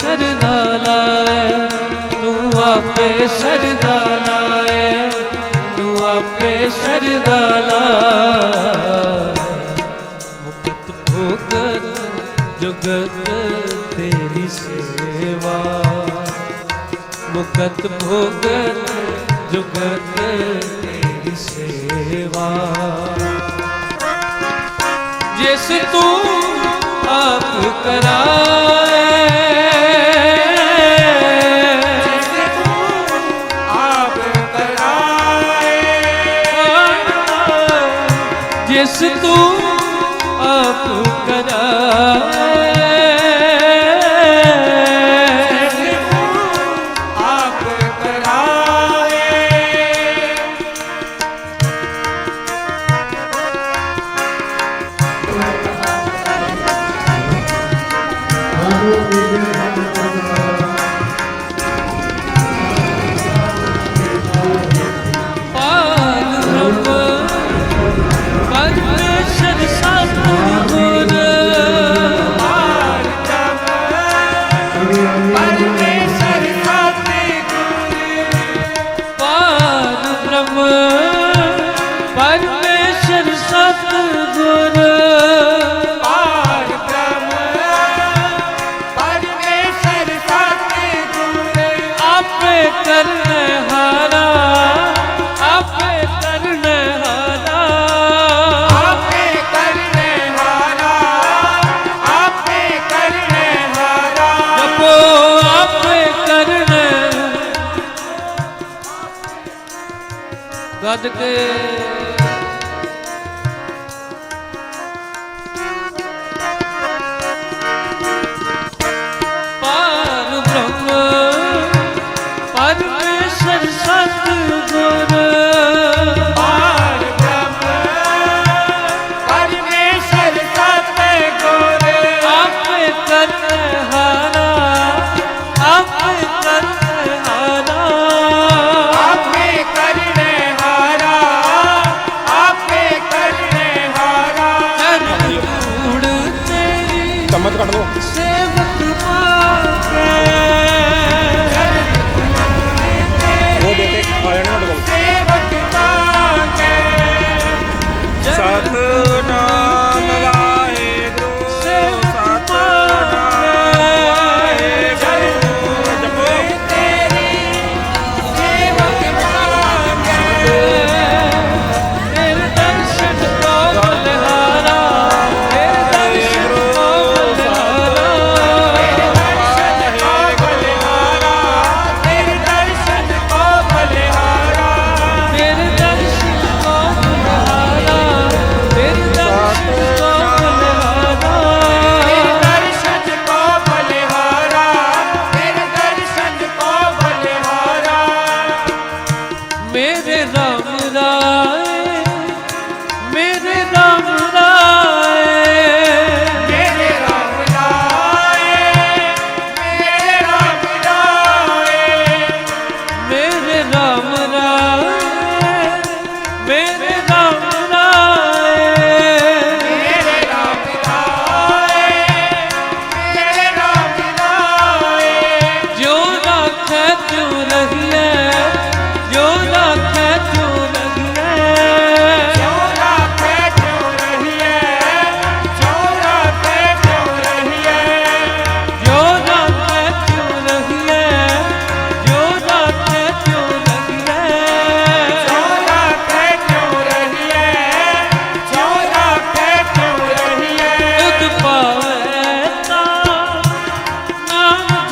ਸਰਦਾ ਲਾਏ, ਤੂੰ ਆਪੇ ਸਰਦਾ ਲਾਏ, ਤੂੰ ਆਪੇ ਸਰਦਾ ਲਾਏ। ਮੁਕਤ ਭੋਗਤ ਜਗਤ ਤੇਰੀ ਸੇਵਾ। ਮੁਕਤ ਭੋਗਤ ਜਗਤ ਤੇਰੀ ਸੇਵਾ। ਜਿਸ ਤੂੰ ਆਪ ਕਰਾਏ ਜਿਸ ਤੂੰ ਗੱਦ ਕੇ। ਪਾਰ ਬ੍ਰਹਮ ਪਰਮੇਸ਼ਰ ਸਤਿਗੁਰ।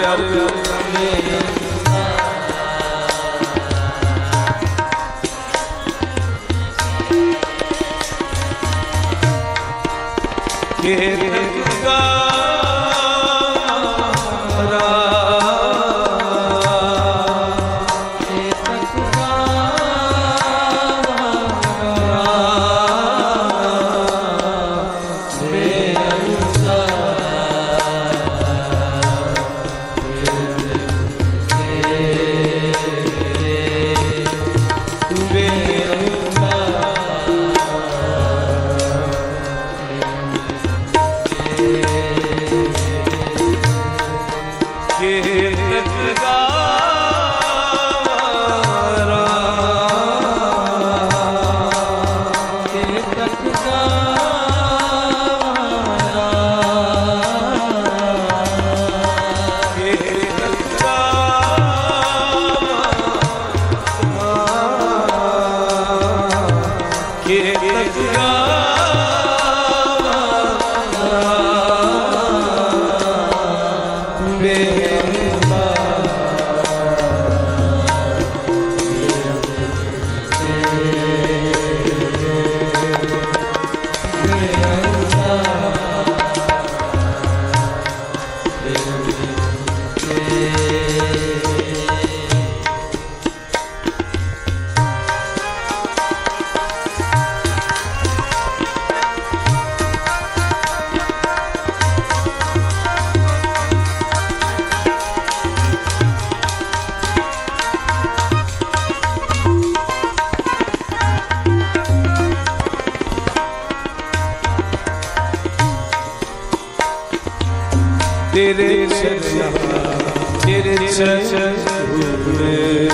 ਪਿਆਰੇ ਕੇ ਰੰਗਾ 没有 ਤੇਰੇ ਚਰਨਾਂ ਤੇਰੇ ਚਰਨ ਧੂਲੇ